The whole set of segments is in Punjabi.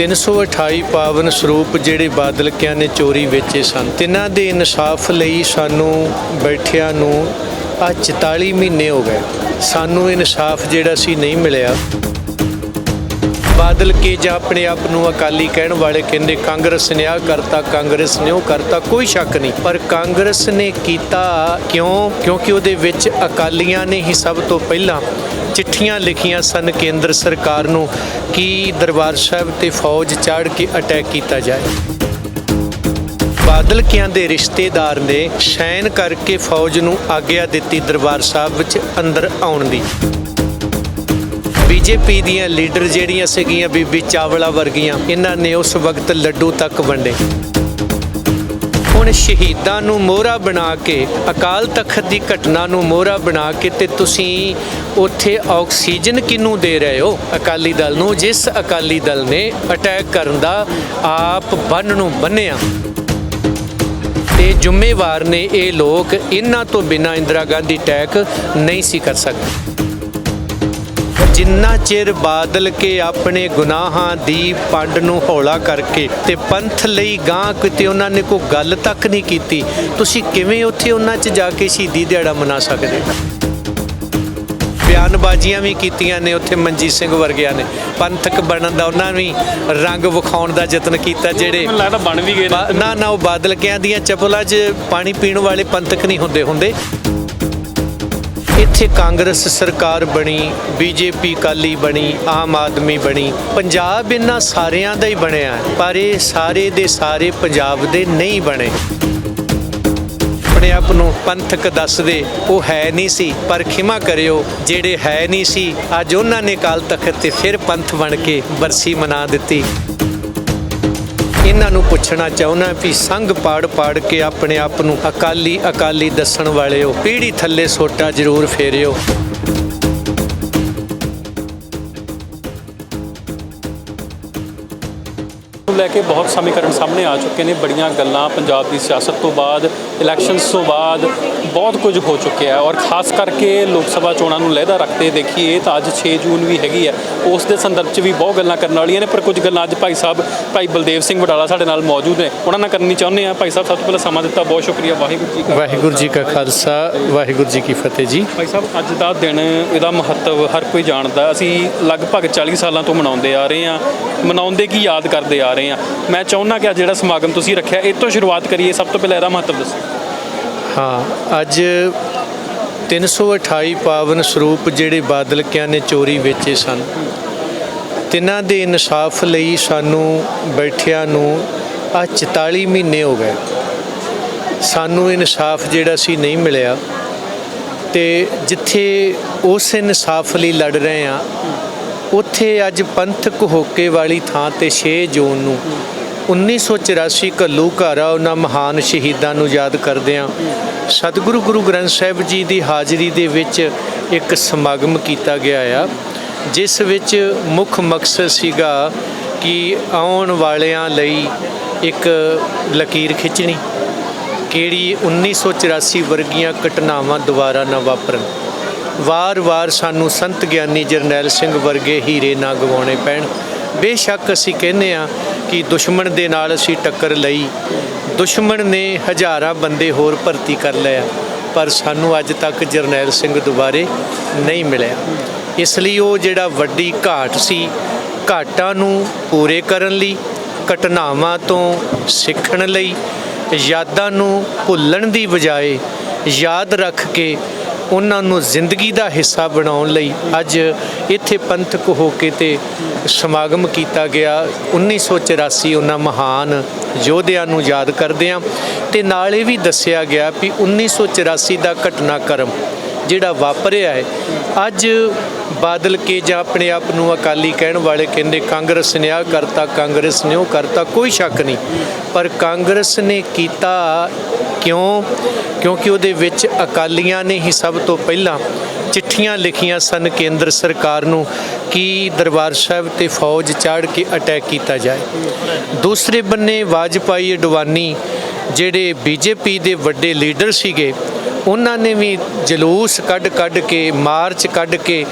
328 ਪਾਵਨ ਸਰੂਪ ਜਿਹੜੇ ਬਾਦਲਕਿਆਂ ਨੇ ਚੋਰੀ ਵੇਚੇ ਸਨ। ਤਿੰਨਾਂ ਦੇ ਇਨਸਾਫ ਲਈ ਸਾਨੂੰ ਬੈਠਿਆਂ ਨੂੰ ਆ 44 ਮਹੀਨੇ ਹੋ ਗਏ। ਸਾਨੂੰ ਇਨਸਾਫ ਜਿਹੜਾ ਸੀ ਨਹੀਂ ਮਿਲਿਆ। ਬਾਦਲ ਕੇ ਜਾਂ ਆਪਣੇ ਆਪ ਨੂੰ ਅਕਾਲੀ ਕਹਿਣ ਵਾਲੇ ਕਹਿੰਦੇ, ਕਾਂਗਰਸ ਨੇ ਆ ਕਰਤਾ, ਕਾਂਗਰਸ ਨੇ ਉਹ ਕਰਤਾ, ਕੋਈ ਸ਼ੱਕ ਨਹੀਂ। ਪਰ ਕਾਂਗਰਸ ਨੇ ਕੀਤਾ ਕਿਉਂ? ਕਿਉਂਕਿ ਉਹਦੇ ਵਿੱਚ ਅਕਾਲੀਆਂ ਨੇ ਹੀ ਸਭ ਤੋਂ ਪਹਿਲਾਂ ਚਿੱਠੀਆਂ ਲਿਖੀਆਂ ਸਨ ਕੇਂਦਰ ਸਰਕਾਰ ਨੂੰ ਕਿ ਦਰਬਾਰ ਸਾਹਿਬ ਤੇ ਫੌਜ ਚਾੜ ਕੇ ਅਟੈਕ ਕੀਤਾ ਜਾਏ। ਬਾਦਲ ਕਿਆਂ ਦੇ ਰਿਸ਼ਤੇਦਾਰ ਨੇ ਸ਼ੈਨ ਕਰਕੇ ਫੌਜ ਨੂੰ ਆਗਿਆ ਦਿੱਤੀ ਦਰਬਾਰ ਸਾਹਿਬ ਵਿੱਚ ਅੰਦਰ ਆਉਣ ਦੀ। ਬੀਜੇਪੀ ਦੀਆਂ ਲੀਡਰ ਜਿਹੜੀਆਂ ਸੀਗੀਆਂ ਬੀਬੀ ਚਾਵਲਾ ਵਰਗੀਆਂ, ਇਹਨਾਂ ਨੇ ਉਸ ਵਕਤ ਲੱਡੂ ਤੱਕ ਵੰਡੇ। ਹੁਣ ਸ਼ਹੀਦਾਂ ਨੂੰ ਮੋਹਰਾ ਬਣਾ ਕੇ, ਅਕਾਲ ਤਖਤ ਦੀ ਘਟਨਾ ਨੂੰ ਮੋਹਰਾ ਬਣਾ ਕੇ ਤੇ ਤੁਸੀਂ ਉੱਥੇ ਆਕਸੀਜਨ ਕਿਨੂੰ ਦੇ ਰਹੇ ਹੋ? ਅਕਾਲੀ ਦਲ ਨੂੰ, ਜਿਸ ਅਕਾਲੀ ਦਲ ਨੇ ਅਟੈਕ ਕਰਨ ਦਾ ਆਪ ਬੰਨ ਨੂੰ ਬੰਨਿਆ। ਤੇ ਜ਼ਿੰਮੇਵਾਰ ਨੇ ਇਹ ਲੋਕ ਇਹਨਾਂ ਤੋਂ ਬਿਨਾਂ ਇੰਦਰਾ ਗਾਂਧੀ ਅਟੈਕ ਨਹੀਂ ਸੀ ਕਰ ਸਕਦੇ। ਜਿੰਨਾ ਚਿਰ ਬਾਦਲ ਕੇ ਆਪਣੇ ਗੁਨਾਹਾਂ ਦੀ ਪੰਡ ਨੂੰ ਹੌਲਾ ਕਰਕੇ ਤੇ ਪੰਥ ਲਈ ਗਾਂ ਕਿਤੇ ਉਹਨਾਂ ਨੇ ਕੋਈ ਗੱਲ ਤੱਕ ਨਹੀਂ ਕੀਤੀ ਤੁਸੀਂ ਕਿਵੇਂ ਉੱਥੇ ਉਹਨਾਂ 'ਚ ਜਾ ਕੇ ਸ਼ਹੀਦੀ ਦਿਹਾੜਾ ਮਨਾ ਸਕਦੇ ਬਿਆਨਬਾਜ਼ੀਆਂ ਵੀ ਕੀਤੀਆਂ ਨੇ ਉੱਥੇ ਮਨਜੀਤ ਸਿੰਘ ਵਰਗਿਆਂ ਨੇ। ਪੰਥਕ ਬਣਨ ਦਾ ਉਹਨਾਂ ਵੀ ਰੰਗ ਵਿਖਾਉਣ ਦਾ ਯਤਨ ਕੀਤਾ ਜਿਹੜੇ ਮੈਨੂੰ ਲੱਗਦਾ ਬਣ ਵੀ ਗਏ ਨੇ। ਬਾ- ਨਾ ਨਾ ਉਹ ਬਾਦਲ ਕਿਆਂ ਦੀਆਂ ਚਪਲਾਂ 'ਚ ਪਾਣੀ ਪੀਣ ਵਾਲੇ ਪੰਥਕ ਨਹੀਂ ਹੁੰਦੇ ਹੁੰਦੇ। ਇੱਥੇ ਕਾਂਗਰਸ ਸਰਕਾਰ ਬਣੀ, ਬੀਜੇਪੀ ਕਾਲੀ ਬਣੀ, ਆਮ ਆਦਮੀ ਬਣੀ। ਪੰਜਾਬ ਇਹਨਾਂ ਸਾਰਿਆਂ ਦਾ ਹੀ ਬਣਿਆ ਪਰ ਇਹ ਸਾਰੇ ਦੇ ਸਾਰੇ ਪੰਜਾਬ ਦੇ ਨਹੀਂ ਬਣੇ। ਆਪਣੇ ਆਪ ਨੂੰ ਪੰਥਕ ਦੱਸਦੇ, ਉਹ ਹੈ ਨਹੀਂ ਸੀ, ਪਰ ਖਿਮਾ ਕਰਿਓ, ਜਿਹੜੇ ਹੈ ਨਹੀਂ ਸੀ, ਅੱਜ ਉਹਨਾਂ ਨੇ ਕਾਲ ਤਖਤ ਤੇ ਫਿਰ ਪੰਥ ਬਣ ਕੇ ਬਰਸੀ ਮਨਾ ਦਿੱਤੀ। ਇਹਨਾਂ ਨੂੰ ਪੁੱਛਣਾ ਚਾਹੁੰਦਾ ਵੀ ਸੰਗ ਪਾੜ ਪਾੜ ਕੇ ਆਪਣੇ ਆਪ ਨੂੰ ਅਕਾਲੀ ਅਕਾਲੀ ਦੱਸਣ ਵਾਲਿਓ ਪੀੜੀ ਥੱਲੇ ਸੋਟਾ ਜ਼ਰੂਰ ਫੇਰਿਓ। ਲੈ ਕੇ ਬਹੁਤ ਸਮੀਕਰਨ ਸਾਹਮਣੇ ਆ ਚੁੱਕੇ ਨੇ। ਬੜੀਆਂ ਗੱਲਾਂ ਪੰਜਾਬ ਦੀ ਸਿਆਸਤ ਤੋਂ ਬਾਅਦ ਇਲੈਕਸ਼ਨਸ ਤੋਂ ਬਾਅਦ ਬਹੁਤ ਕੁਝ ਹੋ ਚੁੱਕਿਆ ਹੈ ਔਰ ਖਾਸ ਕਰਕੇ ਲੋਕ ਸਭਾ ਚੋਣਾਂ ਨੂੰ ਲਹਿਦਾ ਰੱਖਦੇ ਦੇਖੀਏ ਤਾਂ ਅੱਜ 6 ਜੂਨ ਵੀ ਹੈਗੀ ਹੈ। ਉਸ ਦੇ ਸੰਦਰਭ 'ਚ ਵੀ ਬਹੁਤ ਗੱਲਾਂ ਕਰਨ ਵਾਲੀਆਂ ਨੇ ਪਰ ਕੁਝ ਗੱਲਾਂ ਅੱਜ ਭਾਈ ਸਾਹਿਬ ਭਾਈ ਬਲਦੇਵ ਸਿੰਘ ਵਡਾਲਾ ਸਾਡੇ ਨਾਲ ਮੌਜੂਦ ਨੇ। ਉਹਨਾਂ ਨਾਲ ਕਰਨੀ ਚਾਹੁੰਦੇ ਆ ਭਾਈ ਸਾਹਿਬ ਸਭ ਤੋਂ ਪਹਿਲਾਂ ਸਮਾਂ ਦਿੱਤਾ। ਬਹੁਤ ਸ਼ੁਕਰੀਆ। ਵਾਹਿਗੁਰੂ ਜੀ ਕਾ ਵਾਹਿਗੁਰੂ ਜੀ ਕਾ ਖਾਲਸਾ। ਵਾਹਿਗੁਰੂ ਜੀ ਕੀ ਫਤਿਹ ਜੀ। ਭਾਈ ਸਾਹਿਬ ਅੱਜ ਦਾ ਦਿਨ ਇਹਦਾ ਮਹੱਤਵ ਹਰ ਕੋਈ ਜਾਣਦਾ। ਅਸੀਂ ਲਗਭਗ 40 ਸਾਲਾਂ ਤੋਂ ਮਨਾਉਂਦੇ ਆ ਰਹੇ ਹਾਂ। ਮਨਾਉਂਦੇ ਕੀ ਯਾਦ ਕਰਦੇ ਆ ਰਹੇ ਹਾਂ। ਮੈਂ ਚਾਹੁੰਦਾ ਕਿ ਅੱਜ ਜਿਹੜਾ ਸਮਾਗਮ ਤੁਸੀਂ ਰੱਖਿਆ ਇਹ ਤੋਂ ਸ਼ੁਰੂਆਤ ਕਰੀਏ। ਸਭ ਤੋਂ ਪਹਿਲਾਂ ਇਹਦਾ ਮਹੱਤਵ ਦੱਸੋ। ਹਾਂ, ਅੱਜ 328 ਪਾਵਨ ਸਰੂਪ ਜਿਹੜੇ ਬਾਦਲ ਕਿਆਂ ਨੇ ਚੋਰੀ ਵੇਚੇ ਸਨ। ਤਿੰਨਾਂ ਦੇ ਇਨਸਾਫ ਲਈ ਸਾਨੂੰ ਬੈਠਿਆਂ ਨੂੰ ਆ 44 ਮਹੀਨੇ ਹੋ ਗਏ। ਸਾਨੂੰ ਇਨਸਾਫ ਜਿਹੜਾ ਸੀ ਨਹੀਂ ਮਿਲਿਆ ਤੇ ਜਿੱਥੇ ਉਸ ਇਨਸਾਫ ਲਈ ਲੜ ਰਹੇ ਆ ਉੱਥੇ ਅੱਜ ਪੰਥਕ ਹੋਕੇ ਵਾਲੀ ਥਾਂ ਤੇ 6 ਜੂਨ ਨੂੰ 1984 ਘੱਲੂ ਘਾਰਾ ਉਹਨਾਂ ਮਹਾਨ ਸ਼ਹੀਦਾਂ ਨੂੰ ਯਾਦ ਕਰਦਿਆਂ ਸਤਿਗੁਰੂ ਗੁਰੂ ਗ੍ਰੰਥ ਸਾਹਿਬ ਜੀ ਦੀ ਹਾਜ਼ਰੀ ਦੇ ਵਿੱਚ ਇੱਕ ਸਮਾਗਮ ਕੀਤਾ ਗਿਆ ਆ, ਜਿਸ ਵਿੱਚ ਮੁੱਖ ਮਕਸਦ ਸੀਗਾ ਕਿ ਆਉਣ ਵਾਲਿਆਂ ਲਈ ਇੱਕ ਲਕੀਰ ਖਿੱਚਣੀ, ਕਿਹੜੀ 1984 ਵਰਗੀਆਂ ਘਟਨਾਵਾਂ ਦੁਬਾਰਾ ਨਾ ਵਾਪਰਨ। ਵਾਰ-ਵਾਰ ਸਾਨੂੰ ਸੰਤ ਗਿਆਨੀ ਜਰਨੈਲ ਸਿੰਘ ਵਰਗੇ ਹੀਰੇ ਨਾ ਗਵਾਉਣੇ ਪੈਣ। ਬੇਸ਼ੱਕ ਅਸੀਂ ਕਹਿੰਦੇ ਆ ਕਿ ਦੁਸ਼ਮਣ ਦੇ ਨਾਲ ਅਸੀਂ ਟੱਕਰ ਲਈ। ਦੁਸ਼ਮਣ ਨੇ ਹਜ਼ਾਰਾਂ ਬੰਦੇ ਹੋਰ ਭਰਤੀ ਕਰ ਲਿਆ ਪਰ ਸਾਨੂੰ ਅੱਜ ਤੱਕ ਜਰਨੈਲ ਸਿੰਘ ਦੁਬਾਰੇ ਨਹੀਂ ਮਿਲਿਆ। ਇਸ ਲਈ ਉਹ ਜਿਹੜਾ ਵੱਡੀ ਘਾਟ ਸੀ, ਘਾਟਾਂ ਨੂੰ ਪੂਰੇ ਕਰਨ ਲਈ, ਘਟਨਾਵਾਂ ਤੋਂ ਸਿੱਖਣ ਲਈ, ਯਾਦਾਂ ਨੂੰ ਭੁੱਲਣ ਦੀ ਬਜਾਏ ਯਾਦ ਰੱਖ ਕੇ ਉਹਨਾਂ ਨੂੰ ਜ਼ਿੰਦਗੀ ਦਾ ਹਿੱਸਾ ਬਣਾਉਣ ਲਈ ਅੱਜ ਇੱਥੇ ਪੰਥਕ ਹੋ ਕੇ ਤੇ ਸਮਾਗਮ ਕੀਤਾ ਗਿਆ। 1984 ਉਹਨਾਂ ਮਹਾਨ ਯੋਧਿਆਂ ਨੂੰ ਯਾਦ ਕਰਦੇ ਆ ਤੇ ਨਾਲ ਇਹ ਵੀ ਦੱਸਿਆ ਗਿਆ ਵੀ 1984 ਦਾ ਘਟਨਾਕ੍ਰਮ ਜਿਹੜਾ ਵਾਪਰਿਆ ਹੈ, ਅੱਜ ਬਾਦਲ ਕੇ ਜਾਂ ਆਪਣੇ ਆਪ ਨੂੰ ਅਕਾਲੀ ਕਹਿਣ ਵਾਲੇ ਕਹਿੰਦੇ ਕਾਂਗਰਸ ਨੇ ਆ ਕਰਤਾ, ਕਾਂਗਰਸ ਨੇ ਉਹ ਕਰਤਾ, ਕੋਈ ਸ਼ੱਕ ਨਹੀਂ। ਪਰ ਕਾਂਗਰਸ ਨੇ ਕੀਤਾ ਕਿਉਂ? ਕਿਉਂਕਿ ਉਹਦੇ ਵਿੱਚ ਅਕਾਲੀਆਂ ਨੇ ਹੀ ਸਭ ਤੋਂ ਪਹਿਲਾਂ ਚਿੱਠੀਆਂ ਲਿਖੀਆਂ ਸਨ ਕੇਂਦਰ ਸਰਕਾਰ ਨੂੰ ਕਿ ਦਰਬਾਰ ਸਾਹਿਬ ਤੇ ਫੌਜ ਚਾੜ ਕੇ ਅਟੈਕ ਕੀਤਾ ਜਾਏ। ਦੂਸਰੇ ਬੰਨੇ ਵਾਜਪਾਈ ਅਡਵਾਨੀ, ਜਿਹੜੇ ਬੀਜੇਪੀ ਦੇ ਵੱਡੇ ਲੀਡਰ ਸੀਗੇ ਉਹਨਾਂ ਨੇ ਵੀ ਜਲੂਸ ਕੱਢ ਕੱਢ ਕੇ ਮਾਰਚ ਕੱਢ ਕੇ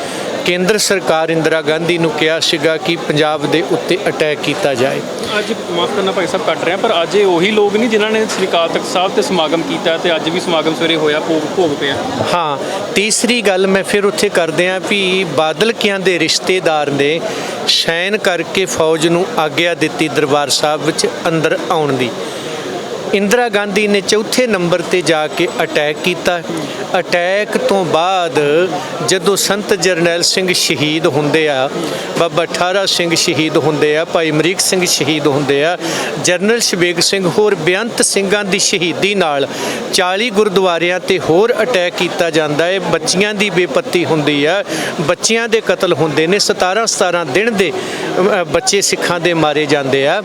ਕੇਂਦਰ ਸਰਕਾਰ ਇੰਦਰਾ ਗਾਂਧੀ ਨੂੰ ਕਿਹਾ ਸੀਗਾ ਕਿ ਪੰਜਾਬ ਦੇ ਉੱਤੇ ਅਟੈਕ ਕੀਤਾ ਜਾਏ। ਅੱਜ ਮਾਫ ਕਰਨਾ ਭਾਈ ਸਾਹਿਬ ਕੱਟ ਰਿਹਾ ਪਰ ਅੱਜ ਇਹ ਉਹੀ ਲੋਕ ਨਹੀਂ ਜਿਨ੍ਹਾਂ ਨੇ ਸ੍ਰੀ ਅਕਾਲ ਤਖਤ ਸਾਹਿਬ ਤੇ ਸਮਾਗਮ ਕੀਤਾ ਤੇ ਅੱਜ ਵੀ ਸਮਾਗਮ ਸਵੇਰੇ ਹੋਇਆ ਭੋਗ ਭੋਗ ਪਿਆ। ਹਾਂ ਤੀਸਰੀ ਗੱਲ ਮੈਂ ਫਿਰ ਉੱਥੇ ਕਰਦੇ ਆਂ ਵੀ ਬਾਦਲ ਕਿਆਂ ਦੇ ਰਿਸ਼ਤੇਦਾਰ ਨੇ ਸ਼ੈਨ ਕਰਕੇ ਫੌਜ ਨੂੰ ਆਗਿਆ ਦਿੱਤੀ ਦਰਬਾਰ ਸਾਹਿਬ ਵਿੱਚ ਅੰਦਰ ਆਉਣ ਦੀ। ਇੰਦਰਾ ਗਾਂਧੀ ਨੇ ਚੌਥੇ ਨੰਬਰ ਤੇ ਜਾ ਕੇ ਅਟੈਕ ਕੀਤਾ। ਅਟੈਕ ਤੋਂ ਬਾਅਦ ਜਦੋਂ ਸੰਤ ਜਰਨੈਲ ਸਿੰਘ ਸ਼ਹੀਦ ਹੁੰਦੇ ਆ, ਬਾਬਾ ਠਾਰਾ ਸਿੰਘ ਸ਼ਹੀਦ ਹੁੰਦੇ ਆ, ਭਾਈ ਅਮਰੀਕ ਸਿੰਘ ਸ਼ਹੀਦ ਹੁੰਦੇ ਆ, ਜਰਨਲ ਸ਼ਬੇਗ ਸਿੰਘ ਹੋਰ ਬੇਅੰਤ ਸਿੰਘਾਂ ਦੀ ਸ਼ਹੀਦੀ ਨਾਲ 40 ਗੁਰਦੁਆਰਿਆਂ ਤੇ ਹੋਰ ਅਟੈਕ ਕੀਤਾ ਜਾਂਦਾ ਹੈ ਬੱਚੀਆਂ ਦੀ ਬੇਪੱਤੀ ਹੁੰਦੀ ਆ। ਬੱਚਿਆਂ ਦੇ ਕਤਲ ਹੁੰਦੇ ਨੇ। 17 17 ਦਿਨ ਦੇ ਬੱਚੇ ਸਿੱਖਾਂ ਦੇ ਮਾਰੇ ਜਾਂਦੇ ਆ।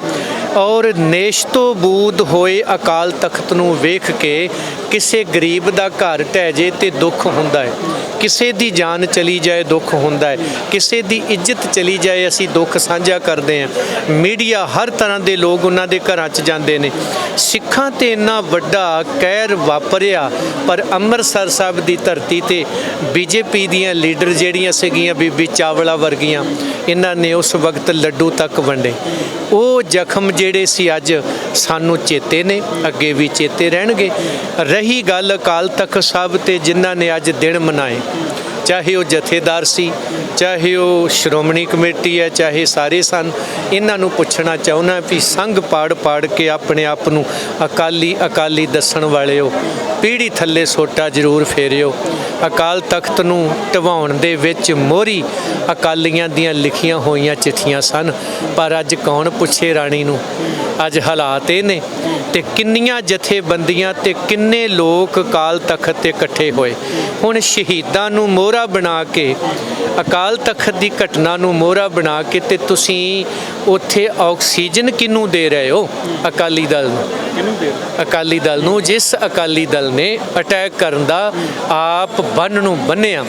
ਔਰ ਨੇਸ਼ ਤੋਂ ਬੂਦ ਹੋਏ ਅਕਾਲ ਤਖਤ ਨੂੰ ਵੇਖ ਕੇ ਕਿਸੇ ਗਰੀਬ ਦਾ ਘਰ ਢਹਿ ਜੇ ਤੇ ਦੁੱਖ ਹੁੰਦਾ ਹੈ। ਕਿਸੇ ਦੀ ਜਾਨ ਚਲੀ ਜਾਏ, ਦੁੱਖ ਹੁੰਦਾ ਹੈ। ਕਿਸੇ ਦੀ ਇੱਜ਼ਤ ਚਲੀ ਜਾਏ, ਅਸੀਂ ਦੁੱਖ ਸਾਂਝਾ ਕਰਦੇ ਹਾਂ। ਮੀਡੀਆ ਹਰ ਤਰ੍ਹਾਂ ਦੇ ਲੋਕ ਉਹਨਾਂ ਦੇ ਘਰਾਂ 'ਚ ਜਾਂਦੇ ਨੇ। ਸਿੱਖਾਂ ਤੇ ਇੰਨਾ ਵੱਡਾ ਕਹਿਰ ਵਾਪਰਿਆ, ਪਰ ਅੰਮ੍ਰਿਤਸਰ ਸਾਹਿਬ ਦੀ ਧਰਤੀ ਤੇ ਬੀਜੇਪੀ ਦੀਆਂ ਲੀਡਰ ਜਿਹੜੀਆਂ ਸੀਗੀਆਂ, ਬੀਬੀ ਚਾਵਲਾ ਵਰਗੀਆਂ, ਇਹਨਾਂ ਨੇ ਉਸ ਵਕਤ ਲੱਡੂ ਤੱਕ ਵੰਡੇ। ਉਹ ਜ਼ਖਮ ਜਿਹੜੇ ਸੀ ਅੱਜ ਸਾਨੂੰ ਚੇਤੇ ਨੇ, ਅੱਗੇ ਵੀ ਚੇਤੇ ਰਹਿਣਗੇ। ਰਹੀ ਗੱਲ ਅਕਾਲ ਤਖਤ ਸਾਹਿਬ ਤੇ ਜਿਨ੍ਹਾਂ ਨੇ ਅੱਜ ਦਿਨ ਮਨਾਏ। ਚਾਹੇ ਉਹ ਜਥੇਦਾਰ ਸੀ, ਚਾਹੇ ਉਹ ਸ਼੍ਰੋਮਣੀ ਕਮੇਟੀ ਹੈ, ਚਾਹੇ ਸਾਰੇ ਸਨ, ਇਹਨਾਂ ਨੂੰ ਪੁੱਛਣਾ ਚਾਹੁੰਦਾ ਵੀ ਸੰਗ ਪਾੜ ਪਾੜ ਕੇ ਆਪਣੇ ਆਪ ਨੂੰ ਅਕਾਲੀ ਅਕਾਲੀ ਦੱਸਣ ਵਾਲਿਓ ਪੀੜੀ ਥੱਲੇ ਸੋਟਾ ਜ਼ਰੂਰ ਫੇਰਿਓ। ਅਕਾਲ ਤਖਤ ਨੂੰ ਢਵਾਉਣ ਦੇ ਵਿੱਚ ਮੋਹਰੀ ਅਕਾਲੀਆਂ ਦੀਆਂ ਲਿਖੀਆਂ ਹੋਈਆਂ ਚਿੱਠੀਆਂ ਸਨ, ਪਰ ਅੱਜ ਕੌਣ ਪੁੱਛੇ ਰਾਣੀ ਨੂੰ? ਅੱਜ ਹਾਲਾਤ ਇਹ ਨੇ ਤੇ ਕਿੰਨੀਆਂ ਜਥੇਬੰਦੀਆਂ ਤੇ ਕਿੰਨੇ ਲੋਕ ਅਕਾਲ ਤਖਤ ਤੇ ਇਕੱਠੇ ਹੋਏ। ਹੁਣ ਸ਼ਹੀਦਾਂ ਨੂੰ ਮੋਹਰਾ ਬਣਾ ਕੇ, ਅਕਾਲ ਤਖਤ ਦੀ ਘਟਨਾ ਨੂੰ ਮੋਹਰਾ ਬਣਾ ਕੇ ਤੇ ਤੁਸੀਂ ਉੱਥੇ ਆਕਸੀਜਨ ਕਿਹਨੂੰ ਦੇ ਰਹੇ ਹੋ ਅਕਾਲੀ ਦਲ ਨੂੰ? ਕਿਹਨੂੰ ਦੇ ਅਕਾਲੀ ਦਲ ਨੂੰ, ਜਿਸ ਅਕਾਲੀ ਦਲ ਨੇ ਅਟੈਕ ਕਰਨ ਦਾ ਆਪ ਬੰਨ ਨੂੰ ਬੰਨਿਆ।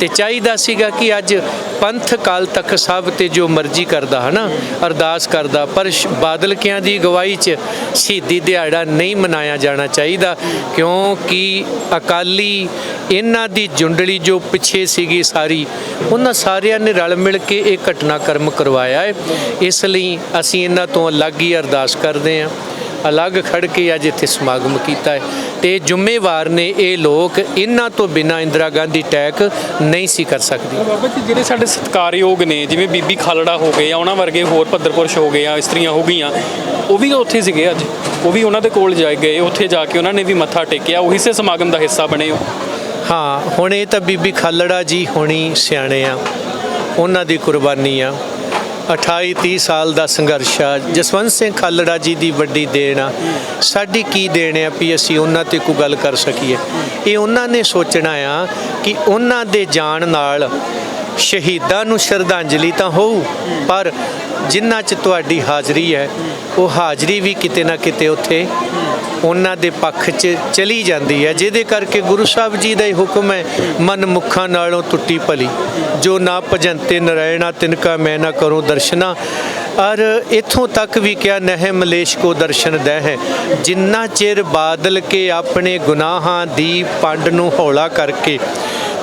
ਤੇ ਚਾਹੀਦਾ ਸੀਗਾ ਕਿ ਅੱਜ ਪੰਥ ਕਾਲ ਤਖਤ ਸਭ ਤੇ ਜੋ ਮਰਜ਼ੀ ਕਰਦਾ, ਹਨਾ? ਅਰਦਾਸ ਕਰਦਾ, ਪਰ ਸ਼- ਬਾਦਲ ਕਿਆਂ ਦੀ ਗਵਾਹੀ 'ਚ ਸ਼ਹੀਦੀ ਦਿਹਾੜਾ ਨਹੀਂ ਮਨਾਇਆ ਜਾਣਾ ਚਾਹੀਦਾ, ਕਿਉਂਕਿ ਅਕਾਲੀ ਇਹਨਾਂ ਦੀ ਜੁੰਡਲੀ ਜੋ ਪਿੱਛੇ ਸੀਗੀ ਸਾਰੀ, ਉਹਨਾਂ ਸਾਰਿਆਂ ਨੇ ਰਲ ਮਿਲ ਕੇ ਇਹ ਘਟਨਾਕ੍ਰਮ ਕਰਵਾਇਆ ਹੈ। ਇਸ ਲਈ ਅਸੀਂ ਇਹਨਾਂ ਤੋਂ ਅਲੱਗ ਹੀ ਅਰਦਾਸ ਕਰਦੇ ਹਾਂ। ਅਲੱਗ ਖੜ ਕੇ ਅੱਜ ਇੱਥੇ ਸਮਾਗਮ ਕੀਤਾ ਹੈ। ਤੇ ਜ਼ਿੰਮੇਵਾਰ ਨੇ ਇਹ ਲੋਕ ਇਹਨਾਂ ਤੋਂ ਬਿਨਾਂ ਇੰਦਰਾ ਗਾਂਧੀ ਟੈਕ ਨਹੀਂ ਸੀ ਕਰ ਸਕਦੀ। ਬਾਬਾ ਜੀ ਜਿਹੜੇ ਸਾਡੇ ਸਤਿਕਾਰਯੋਗ ਨੇ ਜਿਵੇਂ ਬੀਬੀ ਖਾਲੜਾ ਹੋ ਗਏ ਜਾਂ ਉਹਨਾਂ ਵਰਗੇ ਹੋਰ ਭੱਦਰਪੁਰਸ਼ ਹੋ ਗਏ ਜਾਂ ਇਸਤਰੀਆਂ ਹੋ ਗਈਆਂ ਉਹ ਵੀ ਉੱਥੇ ਸੀਗੇ ਅੱਜ। ਉਹ ਵੀ ਉਹਨਾਂ ਦੇ ਕੋਲ ਜਾਏ ਗਏ ਉੱਥੇ ਜਾ ਕੇ ਉਹਨਾਂ ਨੇ ਵੀ ਮੱਥਾ ਟੇਕਿਆ ਉਹੀ ਸੇ ਸਮਾਗਮ ਦਾ ਹਿੱਸਾ ਬਣੇ ਉਹ। ਹਾਂ ਹੁਣ ਇਹ ਤਾਂ ਬੀਬੀ ਖਾਲੜਾ ਜੀ ਹੋਣੀ ਸਿਆਣੇ ਆ ਉਹਨਾਂ ਦੀ ਕੁਰਬਾਨੀ ਆ। 28 30 ਸਾਲ ਦਾ ਸੰਘਰਸ਼ ਆ। ਜਸਵੰਤ ਸਿੰਘ ਖਾਲੜਾ ਜੀ ਦੀ ਵੱਡੀ ਦੇਣ ਆ। ਸਾਡੀ ਕੀ ਦੇਣ ਆ ਵੀ ਅਸੀਂ ਉਹਨਾਂ ਤੇ ਕੋਈ ਗੱਲ ਕਰ ਸਕੀਏ? ਇਹ ਉਹਨਾਂ ਨੇ ਸੋਚਣਾ ਆ ਕਿ ਉਹਨਾਂ ਦੇ ਜਾਣ ਨਾਲ ਸ਼ਹੀਦਾਂ ਨੂੰ ਸ਼ਰਧਾਂਜਲੀ ਤਾਂ ਹੋਊ, ਪਰ ਜਿਨ੍ਹਾਂ 'ਚ ਤੁਹਾਡੀ ਹਾਜ਼ਰੀ ਹੈ, ਉਹ ਹਾਜ਼ਰੀ ਵੀ ਕਿਤੇ ਨਾ ਕਿਤੇ ਉੱਥੇ ਉਹਨਾਂ ਦੇ ਪੱਖ 'ਚ ਚਲੀ ਜਾਂਦੀ ਹੈ, ਜਿਹਦੇ ਕਰਕੇ ਗੁਰੂ ਸਾਹਿਬ ਜੀ ਦਾ ਹੀ ਹੁਕਮ ਹੈ ਮਨ ਮੁਖਾਂ ਨਾਲੋਂ ਟੁੱਟੀ ਭਲੀ। ਜੋ ਨਾ ਭਜੰਤੇ ਨਰਾਇਣਾ ਤਿਨਕਾ ਮੈਂ ਨਾ ਕਰੂੰ ਦਰਸ਼ਨਾ। ਔਰ ਇਥੋਂ ਤੱਕ ਵੀ ਕਿਹਾ, ਨਹਿ ਮਲੇਸ਼ ਕੋ ਦਰਸ਼ਨ ਦਹਿ ਹੈ। ਜਿੰਨਾ ਚਿਰ ਬਾਦਲ ਕੇ ਆਪਣੇ ਗੁਨਾਹਾਂ ਦੀ ਪੰਡ ਨੂੰ ਹੌਲਾ ਕਰਕੇ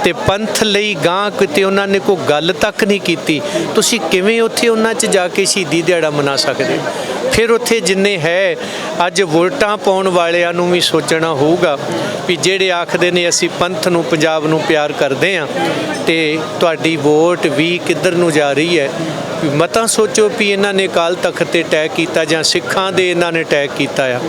ਤੇ ਪੰਥ ਲਈ ਗਾਂ ਕਿਤੇ ਉਹਨਾਂ ਨੇ ਕੋਈ ਗੱਲ ਤੱਕ ਨਹੀਂ ਕੀਤੀ, ਤੁਸੀਂ ਕਿਵੇਂ ਉੱਥੇ ਉਹਨਾਂ 'ਚ ਜਾ ਕੇ ਸ਼ਹੀਦੀ ਦਿਹਾੜਾ ਮਨਾ ਸਕਦੇ ਫਿਰ ਉੱਥੇ ਜਿੰਨੇ ਹੈ, ਅੱਜ ਵੋਟਾਂ ਪਾਉਣ ਵਾਲਿਆਂ ਨੂੰ ਵੀ ਸੋਚਣਾ ਹੋਊਗਾ ਵੀ ਜਿਹੜੇ ਆਖਦੇ ਨੇ ਅਸੀਂ ਪੰਥ ਨੂੰ, ਪੰਜਾਬ ਨੂੰ ਪਿਆਰ ਕਰਦੇ ਆ ਤੇ ਤੁਹਾਡੀ ਵੋਟ ਵੀ ਕਿੱਧਰ ਨੂੰ ਜਾ ਰਹੀ ਹੈ? ਵੀ ਮਤਾਂ ਸੋਚੋ ਵੀ ਇਹਨਾਂ ਨੇ ਕਾਲ ਤਖਤ ਤੇ ਅਟੈਕ ਕੀਤਾ ਜਾਂ ਸਿੱਖਾਂ ਦੇ ਇਹਨਾਂ ਨੇ ਅਟੈਕ ਕੀਤਾ ਆ।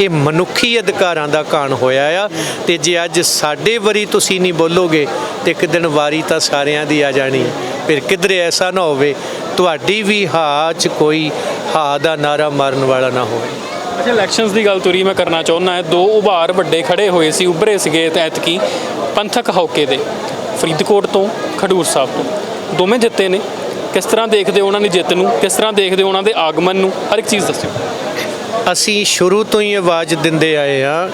ਇਹ ਮਨੁੱਖੀ ਅਧਿਕਾਰਾਂ ਦਾ ਕਾਣ ਹੋਇਆ ਆ ਤੇ ਜੇ ਅੱਜ ਸਾਡੇ ਵਰੀ ਤੁਸੀਂ ਨਹੀਂ ਬੋਲੋਗੇ ਤੇ ਇੱਕ ਦਿਨ ਵਾਰੀ ਤਾਂ ਸਾਰਿਆਂ ਦੀ ਆ ਜਾਣੀ ਫਿਰ ਕਿਧਰੇ ਐਸਾ ਨਾ ਹੋਵੇ, ਤੁਹਾਡੀ ਵੀ ਹਾਚ ਕੋਈ ਹਾ ਦਾ ਨਾਰਾ ਮਾਰਨ ਵਾਲਾ ਨਾ ਹੋਵੇ। ਅੱਛਾ ਇਲੈਕਸ਼ਨਸ ਦੀ ਗੱਲ ਤੁਰੀ ਮੈਂ ਕਰਨਾ ਚਾਹੁੰਦਾ ਹਾਂ। ਦੋ ਉਭਾਰ ਵੱਡੇ ਖੜੇ ਹੋਏ ਸੀ ਉੱਭਰੇ ਸੀਗੇ ਐਤਕੀ ਪੰਥਕ ਹੌਕੇ ਦੇ ਫਰੀਦਕੋਟ ਤੋਂ ਖਡੂਰ ਸਾਹਿਬ ਤੋਂ। ਦੋਵੇਂ ਜਿੱਤੇ ਨੇ। ਕਿਸ ਤਰ੍ਹਾਂ ਦੇਖਦੇ ਹੋ ਉਹਨਾਂ ਦੀ ਜਿੱਤ ਨੂੰ? ਕਿਸ ਤਰ੍ਹਾਂ ਦੇਖਦੇ ਹੋ ਉਹਨਾਂ ਦੇ ਆਗਮਨ ਨੂੰ? ਹਰ ਇੱਕ ਚੀਜ਼ ਦੱਸਿਓ। ਅਸੀਂ ਸ਼ੁਰੂ ਤੋਂ ਹੀ ਆਵਾਜ਼ ਦਿੰਦੇ ਆਏ ਆ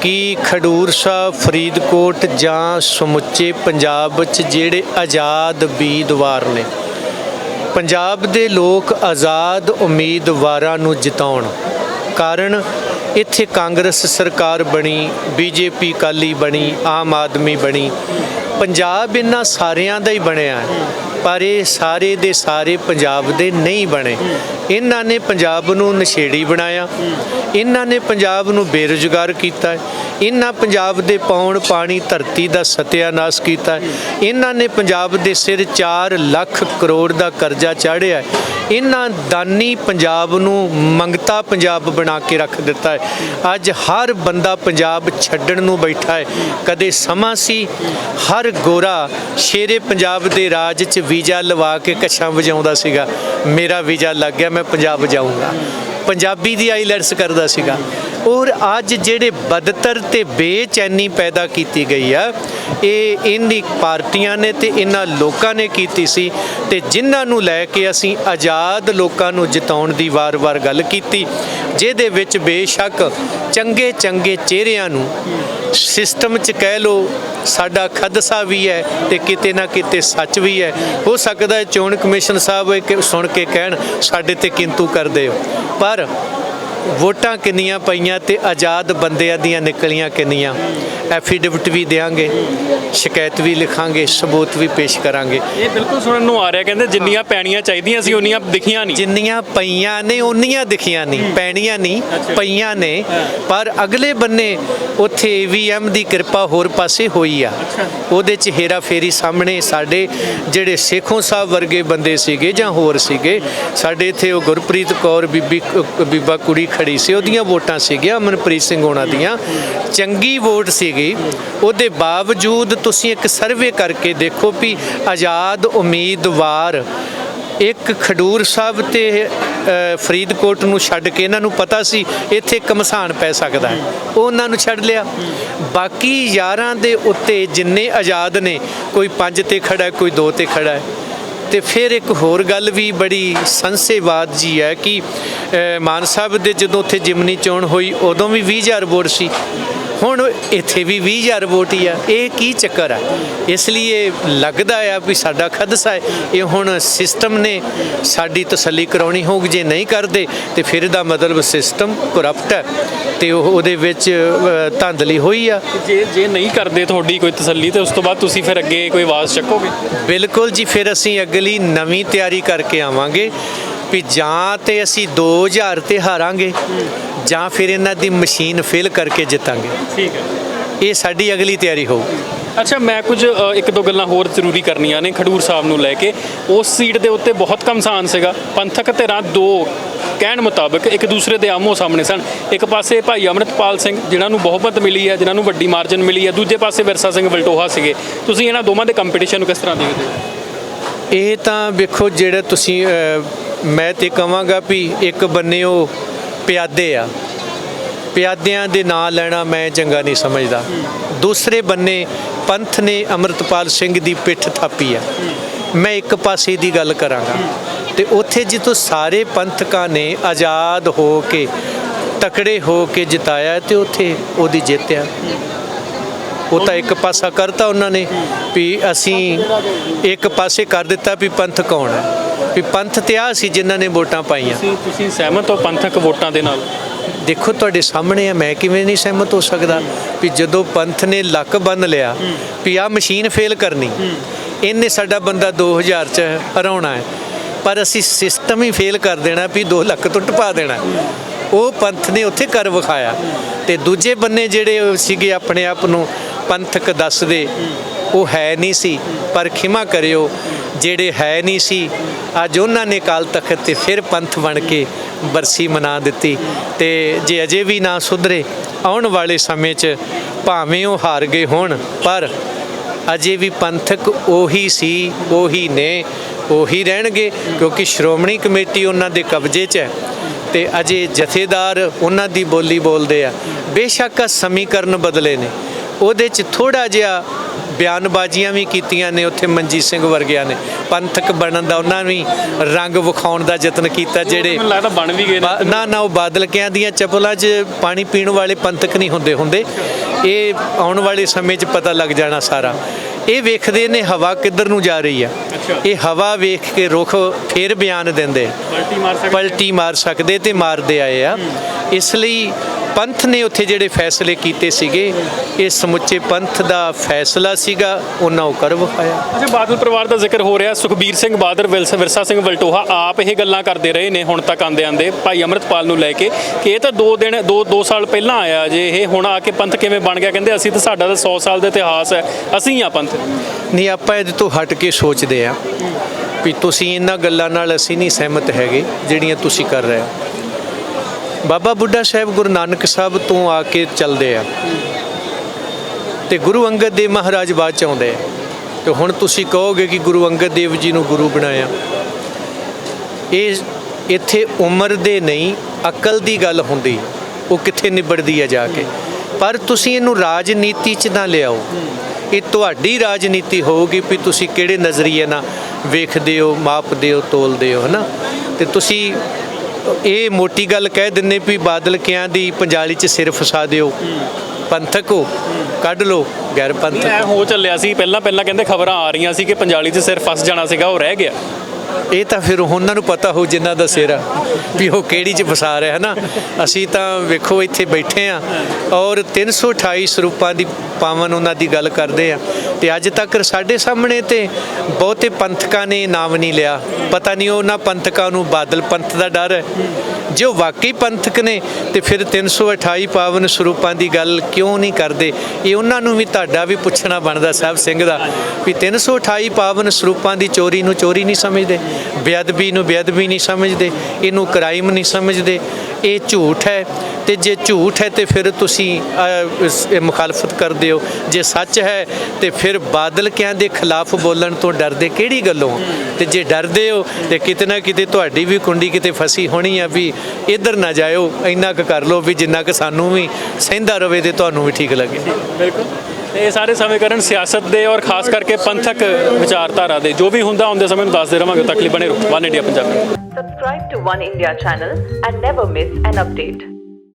ਕਿ ਖਡੂਰ ਸਾਹਿਬ ਫਰੀਦਕੋਟ ਜਾਂ ਸਮੁੱਚੇ ਪੰਜਾਬ ਵਿੱਚ ਜਿਹੜੇ ਆਜ਼ਾਦ ਉਮੀਦਵਾਰ ਨੇ ਪੰਜਾਬ ਦੇ ਲੋਕ ਆਜ਼ਾਦ ਉਮੀਦਵਾਰਾਂ ਨੂੰ ਜਿਤਾਉਣ ਕਾਰਨ ਇੱਥੇ ਕਾਂਗਰਸ ਸਰਕਾਰ ਬਣੀ, ਬੀਜੇਪੀ ਕਾਲੀ ਬਣੀ, ਆਮ ਆਦਮੀ ਬਣੀ। ਪੰਜਾਬ ਇਹਨਾਂ ਸਾਰਿਆਂ ਦਾ ਹੀ ਬਣਿਆ ਹੈ। ਪਰ ਇਹ ਸਾਰੇ ਦੇ ਸਾਰੇ ਪੰਜਾਬ ਦੇ ਨਹੀਂ ਬਣੇ। ਇਹਨਾਂ ਨੇ ਪੰਜਾਬ ਨੂੰ ਨਸ਼ੇੜੀ ਬਣਾਇਆ। ਇਹਨਾਂ ਨੇ ਪੰਜਾਬ ਨੂੰ ਬੇਰੁਜ਼ਗਾਰ ਕੀਤਾ। ਇਹਨਾਂ ਪੰਜਾਬ ਦੇ ਪੌਣ ਪਾਣੀ ਧਰਤੀ ਦਾ ਸਤਿਆਨਾਸ਼ ਕੀਤਾ। ਇਹਨਾਂ ਨੇ ਪੰਜਾਬ ਦੇ ਸਿਰ 4 ਲੱਖ ਕਰੋੜ ਦਾ ਕਰਜ਼ਾ ਚਾੜਿਆ ਇਹਨਾਂ ਦਾਨੀ ਪੰਜਾਬ ਨੂੰ ਮੰਗਤਾ ਪੰਜਾਬ ਬਣਾ ਕੇ ਰੱਖ ਦਿੱਤਾ ਹੈ। ਅੱਜ ਹਰ ਬੰਦਾ ਪੰਜਾਬ ਛੱਡਣ ਨੂੰ ਬੈਠਾ ਹੈ। ਕਦੇ ਸਮਾਂ ਸੀ, ਹਰ ਗੋਰਾ ਸ਼ੇਰੇ ਪੰਜਾਬ ਦੇ ਰਾਜ 'ਚ ਵੀਜ਼ਾ ਲਵਾ ਕੇ ਕੱਛਾਂ ਵਜਾਉਂਦਾ ਸੀਗਾ। ਮੇਰਾ ਵੀਜ਼ਾ ਲੱਗ ਗਿਆ, ਮੈਂ ਪੰਜਾਬ ਜਾਊਂਗਾ। ਪੰਜਾਬੀ ਦੀ ਆਈਲੈਟਸ ਕਰਦਾ ਸੀਗਾ। ਔਰ ਅੱਜ ਜਿਹੜੇ ਬਦਤਰ ਤੇ ਬੇਚੈਨੀ ਪੈਦਾ ਕੀਤੀ ਗਈ ਆ, ਇਹ ਇਨ੍ਹਾਂ ਪਾਰਟੀਆਂ ਨੇ ਤੇ ਇਹਨਾਂ ਲੋਕਾਂ ਨੇ ਕੀਤੀ ਸੀ ਤੇ ਜਿਨ੍ਹਾਂ ਨੂੰ ਲੈ ਕੇ ਅਸੀਂ ਆਜ਼ਾਦ ਲੋਕਾਂ ਨੂੰ ਜਿਤਾਉਣ ਦੀ ਵਾਰ-ਵਾਰ ਗੱਲ ਕੀਤੀ ਜਿਹਦੇ ਵਿੱਚ ਬੇਸ਼ੱਕ ਚੰਗੇ ਚੰਗੇ ਚਿਹਰਿਆਂ ਨੂੰ ਸਿਸਟਮ 'ਚ ਕਹਿ ਲੋ ਸਾਡਾ ਖਦਸਾ ਵੀ ਹੈ ਤੇ ਕਿਤੇ ਨਾ ਕਿਤੇ ਸੱਚ ਵੀ ਹੈ। ਹੋ ਸਕਦਾ ਹੈ ਚੋਣ ਕਮਿਸ਼ਨ ਸਾਹਿਬ ਇਹ ਸੁਣ ਕੇ ਕਹਿਣ, ਸਾਡੇ ਤੇ ਕਿੰਤੂ ਕਰਦੇ ਹੋ। ਪਰ ਵੋਟਾਂ ਕਿੰਨੀਆਂ ਪਈਆਂ ਤੇ ਆਜ਼ਾਦ ਬੰਦਿਆਂ ਦੀਆਂ ਨਿਕਲੀਆਂ ਕਿੰਨੀਆਂ? ਐਫੀਡੇਵਿਟ ਵੀ ਦੇਾਂਗੇ ਸ਼ਿਕਾਇਤ ਵੀ ਲਿਖਾਂਗੇ ਸਬੂਤ ਵੀ ਪੇਸ਼ ਕਰਾਂਗੇ। ਇਹ ਬਿਲਕੁਲ ਸੁਣਨ ਨੂੰ ਆ ਰਿਹਾ ਕਹਿੰਦੇ ਜਿੰਨੀਆਂ ਪੈਣੀਆਂ ਚਾਹੀਦੀਆਂ ਸੀ ਉਨੀਆਂ ਦਿਖੀਆਂ ਨਹੀਂ। ਜਿੰਨੀਆਂ ਪਈਆਂ ਨੇ ਉਨੀਆਂ ਦਿਖੀਆਂ ਨਹੀਂ ਪੈਣੀਆਂ ਨਹੀਂ ਪਈਆਂ ਨੇ ਪਰ ਅਗਲੇ ਬੰਨੇ ਉੱਥੇ ਈਵੀਐਮ ਦੀ ਕਿਰਪਾ ਹੋਰ ਪਾਸੇ ਹੋਈ ਆ। ਉਹਦੇ ਚ ਹੇਰਾ ਫੇਰੀ ਸਾਹਮਣੇ ਸਾਡੇ ਜਿਹੜੇ ਸੇਖੋਂ ਸਾਹਿਬ ਵਰਗੇ ਬੰਦੇ ਸੀਗੇ ਜਾਂ ਹੋਰ ਸੀਗੇ ਸਾਡੇ ਇੱਥੇ ਉਹ ਗੁਰਪ੍ਰੀਤ ਕੌਰ ਬੀਬੀ ਬੀਬਾ ਕੁੜੀ ਖੜੀ ਸੀ, ਉਹਦੀਆਂ ਵੋਟਾਂ ਸੀਗੀਆਂ, ਅਮਨਪ੍ਰੀਤ ਸਿੰਘ ਹੋਣਾ ਦੀਆਂ। ਚੰਗੀ ਵੋਟ ਸੀਗੀ। ਉਹਦੇ ਬਾਵਜੂਦ ਤੁਸੀਂ ਇੱਕ ਸਰਵੇ ਕਰਕੇ ਦੇਖੋ ਵੀ ਆਜ਼ਾਦ ਉਮੀਦਵਾਰ ਇੱਕ ਖਡੂਰ ਸਾਹਿਬ ਤੇ ਫਰੀਦਕੋਟ ਨੂੰ ਛੱਡ ਕੇ ਇਹਨਾਂ ਨੂੰ ਪਤਾ ਸੀ, ਇੱਥੇ ਕਮਸਾਨ ਪੈ ਸਕਦਾ ਹੈ। ਉਹ ਉਹਨਾਂ ਨੂੰ ਛੱਡ ਲਿਆ। ਬਾਕੀ ਯਾਰਾਂ ਦੇ ਉੱਤੇ ਜਿੰਨੇ ਆਜ਼ਾਦ ਨੇ, ਕੋਈ ਪੰਜ ਤੇ ਖੜਾ ਕੋਈ ਦੋ ਤੇ ਖੜਾ ਹੈ। ਤੇ ਫਿਰ ਇੱਕ ਹੋਰ ਗੱਲ ਵੀ ਬੜੀ ਸੰਸੇਵਾਦ ਜੀ ਹੈ ਕਿ ਮਾਨ ਸਾਹਿਬ ਦੇ ਜਦੋਂ ਉੱਥੇ ਜਿਮਨੀ ਚੋਣ ਹੋਈ, ਉਦੋਂ ਵੀ 20000 ਵੋਟ ਸੀ। ਹੁਣ ਇੱਥੇ ਵੀ 20000 ਵੋਟ ਹੀ ਆ। ਇਹ ਕੀ ਚੱਕਰ ਆ? ਇਸ ਲਈ ਇਹ ਲੱਗਦਾ ਆ ਵੀ ਸਾਡਾ ਖਦਸਾ ਹੈ। ਇਹ ਹੁਣ ਸਿਸਟਮ ਨੇ ਸਾਡੀ ਤਸੱਲੀ ਕਰਾਉਣੀ ਹੋਊਗੀ ਜੇ ਨਹੀਂ ਕਰਦੇ ਤੇ ਫਿਰ ਇਹਦਾ ਮਤਲਬ ਸਿਸਟਮ ਕਰਪਟ ਹੈ ਤੇ ਉਹ ਉਹਦੇ ਵਿੱਚ ਧਾਂਦਲੀ ਹੋਈ ਆ। ਜੇ ਜੇ ਨਹੀਂ ਕਰਦੇ ਤੁਹਾਡੀ ਕੋਈ ਤਸੱਲੀ ਤੇ ਉਸ ਤੋਂ ਬਾਅਦ ਤੁਸੀਂ ਫਿਰ ਅੱਗੇ ਕੋਈ ਆਵਾਜ਼ ਚੱਕੋਗੇ? ਬਿਲਕੁਲ ਜੀ ਫਿਰ ਅਸੀਂ ਅਗਲੀ ਨਵੀਂ ਤਿਆਰੀ ਕਰਕੇ ਆਵਾਂਗੇ। ਵੀ ਜਾਂ ਤੇ ਅਸੀਂ 2000 ਤੇ ਹਾਰਾਂਗੇ ਜਾਂ ਫਿਰ ਇਹਨਾਂ ਦੀ ਮਸ਼ੀਨ ਫੇਲ ਕਰਕੇ ਜਿੱਤਾਂਗੇ। ਠੀਕ ਹੈ। ਇਹ ਸਾਡੀ ਅਗਲੀ ਤਿਆਰੀ ਹੋਊਗੀ ਅੱਛਾ ਮੈਂ ਕੁਝ ਅ, ਇੱਕ ਦੋ ਗੱਲਾਂ ਹੋਰ ਜ਼ਰੂਰੀ ਕਰਨੀਆਂ ਨੇ ਖਡੂਰ ਸਾਹਿਬ ਨੂੰ ਲੈ ਕੇ। ਉਸ ਸੀਟ ਦੇ ਉੱਤੇ ਬਹੁਤ ਕਮਸਾਨ ਸੀਗਾ। ਪੰਥਕ ਧਿਰਾਂ ਦੋ ਕਹਿਣ ਮੁਤਾਬਕ ਇੱਕ ਦੂਸਰੇ ਦੇ ਆਮੋ ਸਾਹਮਣੇ ਸਨ। ਇੱਕ ਪਾਸੇ ਭਾਈ ਅਮਰਿਤਪਾਲ ਸਿੰਘ ਜਿਨ੍ਹਾਂ ਨੂੰ ਬਹੁਮਤ ਮਿਲੀ ਹੈ ਜਿਨ੍ਹਾਂ ਨੂੰ ਵੱਡੀ ਮਾਰਜਨ ਮਿਲੀ ਹੈ। ਦੂਜੇ ਪਾਸੇ ਵਿਰਸਾ ਸਿੰਘ ਵਲਟੋਹਾ ਸੀਗੇ। ਤੁਸੀਂ ਇਹਨਾਂ ਦੋਵਾਂ ਦੇ ਕੰਪੀਟੀਸ਼ਨ ਨੂੰ ਕਿਸ ਤਰ੍ਹਾਂ ਦੇਖਦੇ ਹੋ? ਇਹ ਤਾਂ ਵੇਖੋ ਜਿਹੜਾ ਤੁਸੀਂ ਅਹ, ਮੈਂ ਤੇ ਕਹਾਂਗਾ ਵੀ ਇੱਕ ਬੰਨੇ ਉਹ ਪਿਆਦੇ ਆ। ਪਿਆਦਿਆਂ ਦੇ ਨਾਂ ਲੈਣਾ ਮੈਂ ਚੰਗਾ ਨਹੀਂ ਸਮਝਦਾ। ਦੂਸਰੇ ਬੰਨੇ ਪੰਥ ਨੇ ਅਮਰਤਪਾਲ ਸਿੰਘ ਦੀ ਪਿੱਠ ਥਾਪੀ ਆ। ਮੈਂ ਇੱਕ ਪਾਸੇ ਦੀ ਗੱਲ ਕਰਾਂਗਾ। ਤੇ ਉੱਥੇ ਜਿੱਥੋਂ ਸਾਰੇ ਪੰਥਕਾਂ ਨੇ ਆਜ਼ਾਦ ਹੋ ਕੇ, ਤਕੜੇ ਹੋ ਕੇ ਜਿਤਾਇਆ ਤੇ ਉੱਥੇ ਉਹਦੀ ਜਿੱਤ ਆ। ਉਹ ਤਾਂ ਇੱਕ ਪਾਸਾ ਕਰਤਾ ਉਹਨਾਂ ਨੇ ਵੀ ਅਸੀਂ ਇੱਕ ਪਾਸੇ ਕਰ ਦਿੱਤਾ ਵੀ ਪੰਥ ਕੌਣ ਹੈ ਵੀ ਪੰਥ ਤੇ ਆ ਸੀ ਜਿਨ੍ਹਾਂ ਨੇ ਵੋਟਾਂ ਪਾਈਆਂ। ਤੁਸੀਂ ਤੁਸੀਂ ਸਹਿਮਤ ਹੋ ਪੰਥਕ ਵੋਟਾਂ ਦੇ ਨਾਲ? ਦੇਖੋ ਤੁਹਾਡੇ ਸਾਹਮਣੇ ਆ ਮੈਂ ਕਿਵੇਂ ਨਹੀਂ ਸਹਿਮਤ ਹੋ ਸਕਦਾ ਵੀ ਜਦੋਂ ਪੰਥ ਨੇ ਲੱਕ ਬੰਨ ਲਿਆ ਵੀ ਆ ਮਸ਼ੀਨ ਫੇਲ ਕਰਨੀ। ਇਹਨੇ ਸਾਡਾ ਬੰਦਾ 2000 ਚ ਹਰਾਉਣਾ ਹੈ। ਪਰ ਅਸੀਂ ਸਿਸਟਮ ਹੀ ਫੇਲ ਕਰ ਦੇਣਾ ਵੀ 2 ਲੱਖ ਤੋਂ ਟਪਾ ਦੇਣਾ। ਉਹ ਪੰਥ ਨੇ ਉੱਥੇ ਕਰ ਵਿਖਾਇਆ। ਤੇ ਦੂਜੇ ਬੰਨੇ ਜਿਹੜੇ ਸੀਗੇ ਆਪਣੇ ਆਪ ਨੂੰ ਪੰਥਕ ਦੱਸਦੇ ਉਹ ਹੈ ਨਹੀਂ ਸੀ। ਪਰ ਖਿਮਾ ਕਰਿਓ ਜਿਹੜੇ ਹੈ ਨਹੀਂ ਸੀ, ਅੱਜ ਉਹਨਾਂ ਨੇ ਕਾਲ ਤਖਤ ਤੇ ਫਿਰ ਪੰਥ ਬਣ ਕੇ ਬਰਸੀ ਮਨਾ ਦਿੱਤੀ ਤੇ ਜੇ ਅਜੇ ਵੀ ਨਾ ਸੁਧਰੇ, ਆਉਣ ਵਾਲੇ ਸਮੇਂ 'ਚ ਭਾਵੇਂ ਉਹ ਹਾਰ ਗਏ ਹੋਣ, ਪਰ ਅਜੇ ਵੀ ਪੰਥਕ ਉਹੀ ਸੀ, ਉਹੀ ਨੇ, ਉਹੀ ਰਹਿਣਗੇ, ਕਿਉਂਕਿ ਸ਼੍ਰੋਮਣੀ ਕਮੇਟੀ ਉਹਨਾਂ ਦੇ ਕਬਜ਼ੇ 'ਚ ਹੈ ਤੇ ਅਜੇ ਜਥੇਦਾਰ ਉਹਨਾਂ ਦੀ ਬੋਲੀ ਬੋਲਦੇ ਆ। ਬੇਸ਼ੱਕ ਸਮੀਕਰਨ ਬਦਲੇ ਨੇ। ਉਹਦੇ 'ਚ ਥੋੜਾ ਜਿਹਾ ਬਿਆਨਬਾਜ਼ੀਆਂ ਵੀ ਕੀਤੀਆਂ ਨੇ ਉੱਥੇ ਮਨਜੀਤ ਸਿੰਘ ਵਰਗਿਆਂ ਨੇ। ਪੰਥਕ ਬਣਨ ਦਾ ਉਹਨਾਂ ਵੀ ਰੰਗ ਵਿਖਾਉਣ ਦਾ ਯਤਨ ਕੀਤਾ ਜਿਹੜੇ ਮੈਨੂੰ ਲੱਗਦਾ ਬਣ ਵੀ ਗਏ ਨੇ। ਨਾ ਨਾ ਉਹ ਬਾਦਲਕਿਆਂ ਦੀਆਂ ਚਪਲਾਂ 'ਚ ਪਾਣੀ ਪੀਣ ਵਾਲੇ ਪੰਥਕ ਨਹੀਂ ਹੁੰਦੇ ਹੁੰਦੇ। ਇਹ ਆਉਣ ਵਾਲੇ ਸਮੇਂ 'ਚ ਪਤਾ ਲੱਗ ਜਾਣਾ ਸਾਰਾ। ਇਹ ਵੇਖਦੇ ਨੇ ਹਵਾ ਕਿੱਧਰ ਨੂੰ ਜਾ ਰਹੀ ਆ। ਇਹ ਹਵਾ ਵੇਖ ਕੇ ਰੁਖ ਫੇਰ ਬਿਆਨ ਦਿੰਦੇ। ਪਲਟੀ ਮਾਰ ਸਕਦੇ ਪਲਟੀ ਮਾਰ ਸਕਦੇ ਤੇ ਮਾਰਦੇ ਆਏ ਆ। ਇਸ ਲਈ ਪੰਥ ਨੇ ਉੱਥੇ ਜਿਹੜੇ ਫੈਸਲੇ ਕੀਤੇ ਸੀਗੇ ਇਹ ਸਮੁੱਚੇ ਪੰਥ ਦਾ ਫੈਸਲਾ ਸੀਗਾ ਉਹਨਾਂ ਉਹ ਕਰ ਵਿਖਾਇਆ। ਅੱਛਾ ਬਾਦਲ ਪਰਿਵਾਰ ਦਾ ਜ਼ਿਕਰ ਹੋ ਰਿਹਾ ਸੁਖਬੀਰ ਸਿੰਘ ਬਾਦਲ ਵਿਲਸ ਵਿਰਸਾ ਸਿੰਘ ਵਲਟੋਹਾ ਆਪ ਇਹ ਗੱਲਾਂ ਕਰਦੇ ਰਹੇ ਨੇ ਹੁਣ ਤੱਕ ਆਂਦੇ ਆਂਦੇ ਭਾਈ ਅਮਰਤਪਾਲ ਨੂੰ ਲੈ ਕੇ ਕਿ ਇਹ ਤਾਂ 2 ਦਿਨ 2 2 ਸਾਲ ਪਹਿਲਾਂ ਆਇਆ ਜੇ ਇਹ ਹੁਣ ਆ ਕੇ ਪੰਥ ਕਿਵੇਂ ਬਣ ਗਿਆ? ਕਹਿੰਦੇ ਅਸੀਂ ਤਾਂ ਸਾਡਾ ਤਾਂ 100 ਸਾਲ ਦਾ ਇਤਿਹਾਸ ਹੈ ਅਸੀਂ ਆ ਪੰਥ। ਨਹੀਂ ਆਪਾਂ ਇਹਦੇ ਤੋਂ ਹਟ ਕੇ ਸੋਚਦੇ ਆ ਵੀ ਤੁਸੀਂ ਇਹਨਾਂ ਗੱਲਾਂ ਨਾਲ ਅਸੀਂ ਨਹੀਂ ਸਹਿਮਤ ਹੈਗੇ ਜਿਹੜੀਆਂ ਤੁਸੀਂ ਕਰ ਰਹੇ ਹੋ। ਬਾਬਾ ਬੁੱਢਾ ਸਾਹਿਬ ਗੁਰੂ ਨਾਨਕ ਸਾਹਿਬ ਤੋਂ ਆ ਕੇ ਚੱਲਦੇ ਆ ਤੇ ਗੁਰੂ ਅੰਗਦ ਦੇਵ ਮਹਾਰਾਜ ਬਾਅਦ ਚ ਆਉਂਦੇ ਆ। ਤੇ ਹੁਣ ਤੁਸੀਂ ਕਹੋਗੇ ਕਿ ਗੁਰੂ ਅੰਗਦ ਦੇਵ ਜੀ ਨੂੰ ਗੁਰੂ ਬਣਾਇਆ। ਇਹ ਇੱਥੇ ਉਮਰ ਦੇ ਨਹੀਂ, ਅਕਲ ਦੀ ਗੱਲ ਹੁੰਦੀ, ਉਹ ਕਿੱਥੇ ਨਿਬੜਦੀ ਹੈ ਜਾ ਕੇ। ਪਰ ਤੁਸੀਂ ਇਹਨੂੰ ਰਾਜਨੀਤੀ 'ਚ ਨਾ ਲਿਆਓ। ਇਹ ਤੁਹਾਡੀ ਰਾਜਨੀਤੀ ਹੋਊਗੀ ਵੀ ਤੁਸੀਂ ਕਿਹੜੇ ਨਜ਼ਰੀਏ ਨਾਲ ਵੇਖਦੇ ਹੋ, ਮਾਪਦੇ ਹੋ, ਤੋਲਦੇ ਹੋ, ਹਨਾ? ਤੇ ਤੁਸੀਂ ਇਹ ਮੋਟੀ ਗੱਲ ਕਹਿ ਦਿੰਨੇ ਵੀ ਬਾਦਲ ਕਿਆਂ ਦੀ ਪੰਜਾਲੀ 'ਚ ਸਿਰ ਫਸਾ ਦਿਓ। ਪੰਥਕ ਕੱਢ ਲਓ ਗੈਰ ਪੰਥਕ ਐ ਹੋ ਚੱਲਿਆ ਸੀ। ਪਹਿਲਾਂ ਪਹਿਲਾਂ ਕਹਿੰਦੇ ਖਬਰਾਂ ਆ ਰਹੀਆਂ ਸੀ ਕਿ ਪੰਜਾਲੀ 'ਚ ਸਿਰ ਫਸ ਜਾਣਾ ਸੀਗਾ ਉਹ ਰਹਿ ਗਿਆ। ਇਹ ਤਾਂ ਫਿਰ ਉਹਨਾਂ ਨੂੰ ਪਤਾ ਹੋ ਜਿਨ੍ਹਾਂ ਦਾ ਸਿਰ ਆ ਵੀ ਉਹ ਕਿਹੜੀ ਚ ਫਸਾ ਰਿਹਾ ਹੈ ਨਾ। ਅਸੀਂ ਤਾਂ ਵੇਖੋ ਇੱਥੇ ਬੈਠੇ ਆ ਔਰ 328 ਸਰੂਪਾਂ ਦੀ ਪਾਵਨ ਉਹਨਾਂ ਦੀ ਗੱਲ ਕਰਦੇ ਆ ਤੇ ਅੱਜ ਤੱਕ ਸਾਡੇ ਸਾਹਮਣੇ ਤੇ ਬਹੁਤੇ ਪੰਥਕਾਂ ਨੇ ਨਾਮ ਨਹੀਂ ਲਿਆ। ਪਤਾ ਨਹੀਂ ਉਹਨਾਂ ਪੰਥਕਾਂ ਨੂੰ ਬਾਦਲ ਪੰਥ ਦਾ ਡਰ ਹੈ। ਜੋ ਵਾਕਈ ਪੰਥਕ ਨੇ ਤੇ ਫਿਰ 328 ਪਾਵਨ ਸਰੂਪਾਂ ਦੀ ਗੱਲ ਕਿਉਂ ਨਹੀਂ ਕਰਦੇ? ਇਹ ਉਹਨਾਂ ਨੂੰ ਵੀ ਤੁਹਾਡਾ ਵੀ ਪੁੱਛਣਾ ਬਣਦਾ ਸਾਹਿਬ ਸਿੰਘ ਦਾ ਵੀ 328 ਪਾਵਨ ਸਰੂਪਾਂ ਦੀ ਚੋਰੀ ਨੂੰ ਚੋਰੀ ਨਹੀਂ ਸਮਝਦੇ, ਬੇਅਦਬੀ ਨੂੰ ਬੇਅਦਬੀ ਨਹੀਂ ਸਮਝਦੇ, ਇਹਨੂੰ ਕ੍ਰਾਈਮ ਨਹੀਂ ਸਮਝਦੇ। ਇਹ ਝੂਠ ਹੈ ਤੇ ਜੇ ਝੂਠ ਹੈ ਤੇ ਫਿਰ ਤੁਸੀਂ ਮੁਖਾਲਫਤ ਕਰਦੇ ਹੋ। ਜੇ ਸੱਚ ਹੈ ਤੇ ਫਿਰ ਬਾਦਲ ਕਿਆਂ ਦੇ ਖਿਲਾਫ ਬੋਲਣ ਤੋਂ ਡਰਦੇ ਕਿਹੜੀ ਗੱਲੋਂ? ਤੇ ਜੇ ਡਰਦੇ ਹੋ ਤੇ ਕਿਤੇ ਨਾ ਕਿਤੇ ਤੁਹਾਡੀ ਵੀ ਕੁੰਡੀ ਕਿਤੇ ਫਸੀ ਹੋਣੀ ਆ ਵੀ ਇੱਧਰ ਨਾ ਜਾਇਓ, ਇੰਨਾ ਕੁ ਕਰ ਲਓ ਵੀ ਜਿੰਨਾ ਕੁ ਸਾਨੂੰ ਵੀ ਸਹਿੰਦਾ ਰਵੇ ਤੇ ਤੁਹਾਨੂੰ ਵੀ ਠੀਕ ਲੱਗੇ। ਬਿਲਕੁਲ। ਤੇ ਇਹ ਸਾਰੇ ਸਮੀਕਰਨ ਸਿਆਸਤ ਦੇ ਔਰ ਖਾਸ ਕਰਕੇ ਪੰਥਕ ਵਿਚਾਰਧਾਰਾ ਦੇ, ਜੋ ਵੀ ਹੁੰਦਾ ਹੁੰਦੇ ਸਮੇਂ ਨੂੰ ਦੱਸਦੇ ਰਵਾਂਗੇ ਉਦੋਂ ਬਣੇ ਰਹੋ one India Punjabi Subscribe to One India channel and never miss an update.